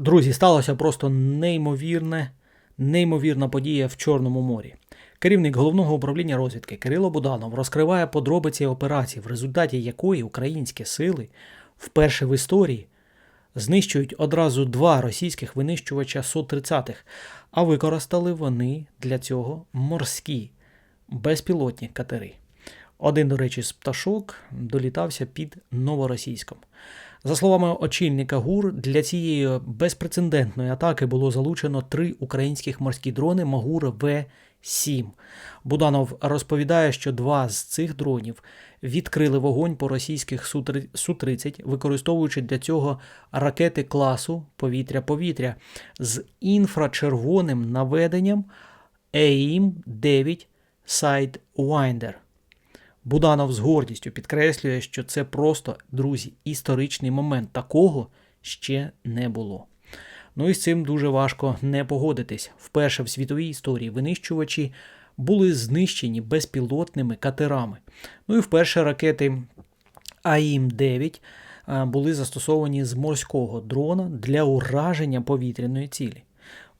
Друзі, сталося просто неймовірне, неймовірна подія в Чорному морі. Керівник головного управління розвідки Кирило Буданов розкриває подробиці операції, в результаті якої українські сили вперше в історії знищують одразу два російських винищувача Су-30, а використали вони для цього морські безпілотні катери. Один, до речі, з пташок долітався під новоросійськом. За словами очільника ГУР, для цієї безпрецедентної атаки було залучено три українських морські дрони Магур В-7. Буданов розповідає, що два з цих дронів відкрили вогонь по російських Су-30, використовуючи для цього ракети класу повітря-повітря з інфрачервоним наведенням AIM-9 Sidewinder. Буданов з гордістю підкреслює, що це просто, друзі, історичний момент. Такого ще не було. Ну і з цим дуже важко не погодитись. Вперше в світовій історії винищувачі були знищені безпілотними катерами. Ну і вперше ракети АІМ-9 були застосовані з морського дрона для ураження повітряної цілі.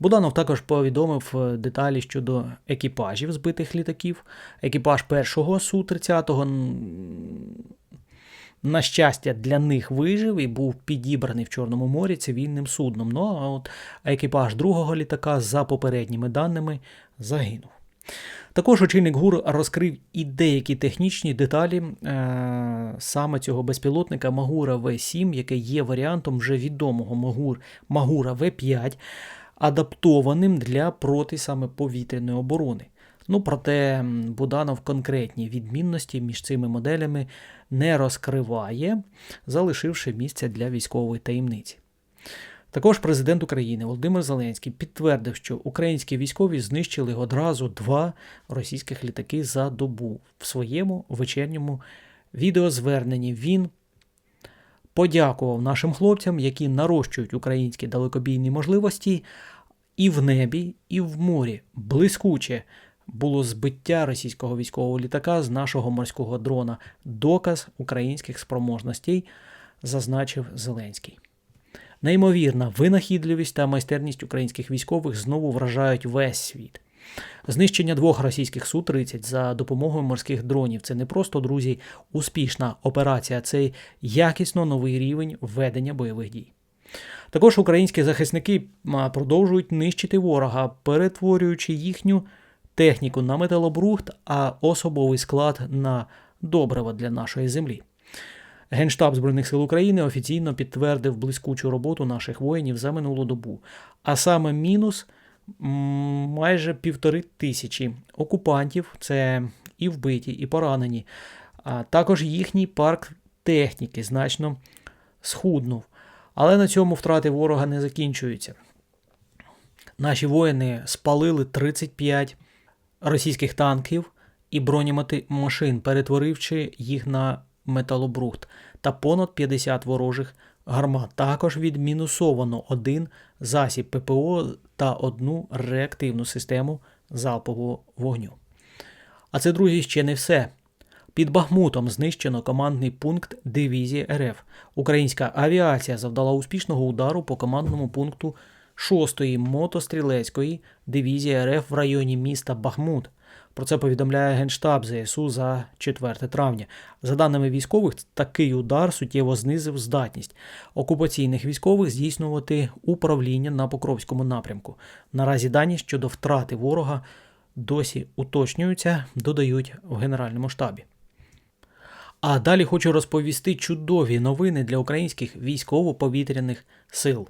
Буданов також повідомив е, деталі щодо екіпажів збитих літаків. Екіпаж першого Су-30 на щастя, для них вижив і був підібраний в Чорному морі цивільним судном. Ну а от екіпаж другого літака, за попередніми даними, загинув. Також очільник ГУР розкрив і деякі технічні деталі е, саме цього безпілотника Магура В7, який є варіантом вже відомого Магур, Магура В5 адаптованим для проти саме повітряної оборони. Ну, проте Буданов конкретні відмінності між цими моделями не розкриває, залишивши місце для військової таємниці. Також президент України Володимир Зеленський підтвердив, що українські військові знищили одразу два російських літаки за добу в своєму вечірньому відеозверненні. Він подякував нашим хлопцям, які нарощують українські далекобійні можливості, і в небі, і в морі. Блискуче було збиття російського військового літака з нашого морського дрона. Доказ українських спроможностей, зазначив Зеленський. Неймовірна винахідливість та майстерність українських військових знову вражають весь світ. Знищення двох російських Су-30 за допомогою морських дронів це не просто, друзі, успішна операція, це якісно новий рівень ведення бойових дій. Також українські захисники продовжують нищити ворога, перетворюючи їхню техніку на металобрухт, а особовий склад на добрива для нашої землі. Генштаб Збройних сил України офіційно підтвердив блискучу роботу наших воїнів за минулу добу, а саме мінус майже півтори тисячі окупантів це і вбиті, і поранені. А також їхній парк техніки значно схуднув. Але на цьому втрати ворога не закінчуються. Наші воїни спалили 35 російських танків і бронемашин, перетворивши їх на металобрухт, та понад 50 ворожих гармат. Також відмінусовано один засіб ППО та одну реактивну систему залпового вогню. А це, друзі, ще не все. Під Бахмутом знищено командний пункт дивізії РФ. Українська авіація завдала успішного удару по командному пункту 6-ї мотострілецької дивізії РФ в районі міста Бахмут. Про це повідомляє Генштаб ЗСУ за 4 травня. За даними військових, такий удар суттєво знизив здатність окупаційних військових здійснювати управління на Покровському напрямку. Наразі дані щодо втрати ворога досі уточнюються, додають в Генеральному штабі. А далі хочу розповісти чудові новини для українських військово-повітряних сил.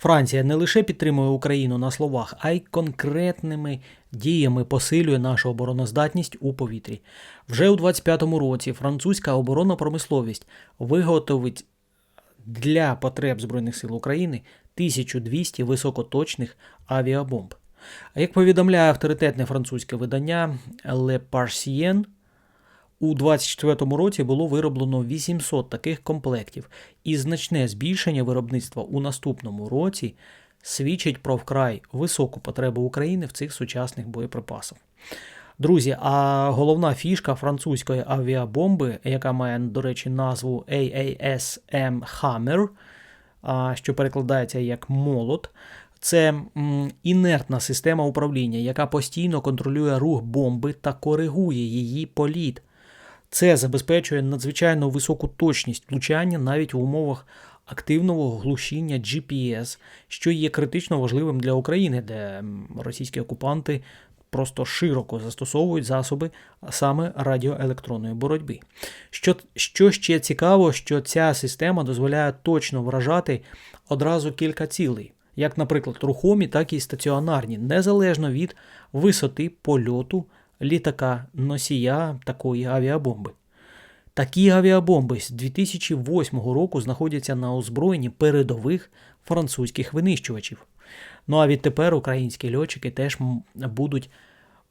Франція не лише підтримує Україну на словах, а й конкретними діями посилює нашу обороноздатність у повітрі. Вже у 25-му році французька оборонна промисловість виготовить для потреб Збройних сил України 1200 високоточних авіабомб. Як повідомляє авторитетне французьке видання Le Parisien, у 2024 році було вироблено 800 таких комплектів, і значне збільшення виробництва у наступному році свідчить про вкрай високу потребу України в цих сучасних боєприпасах. Друзі, а головна фішка французької авіабомби, яка має, до речі, назву AASM Hammer, що перекладається як молот. Це інертна система управління, яка постійно контролює рух бомби та коригує її політ. Це забезпечує надзвичайно високу точність влучання навіть в умовах активного глушіння GPS, що є критично важливим для України, де російські окупанти просто широко застосовують засоби саме радіоелектронної боротьби. Що, що ще цікаво, що ця система дозволяє точно вражати одразу кілька цілей, як, наприклад, рухомі, так і стаціонарні, незалежно від висоти польоту літака носія такої авіабомби. Такі авіабомби з 2008 року знаходяться на озброєнні передових французьких винищувачів. Ну а відтепер українські льотчики теж будуть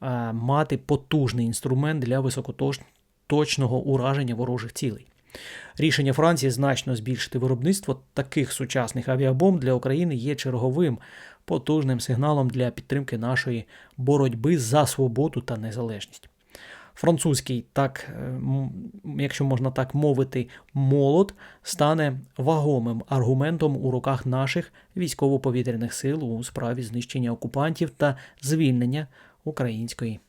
е, мати потужний інструмент для високоточного ураження ворожих цілей. Рішення Франції значно збільшити виробництво таких сучасних авіабомб для України є черговим потужним сигналом для підтримки нашої боротьби за свободу та незалежність. Французький, так, е, якщо можна так мовити, молот стане вагомим аргументом у руках наших військово-повітряних сил у справі знищення окупантів та звільнення української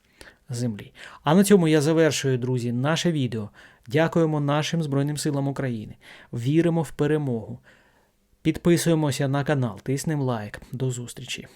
землі. А на цьому я завершую, друзі, наше відео. Дякуємо нашим Збройним силам України. Віримо в перемогу. Підписуємося на канал, тиснемо лайк. До зустрічі!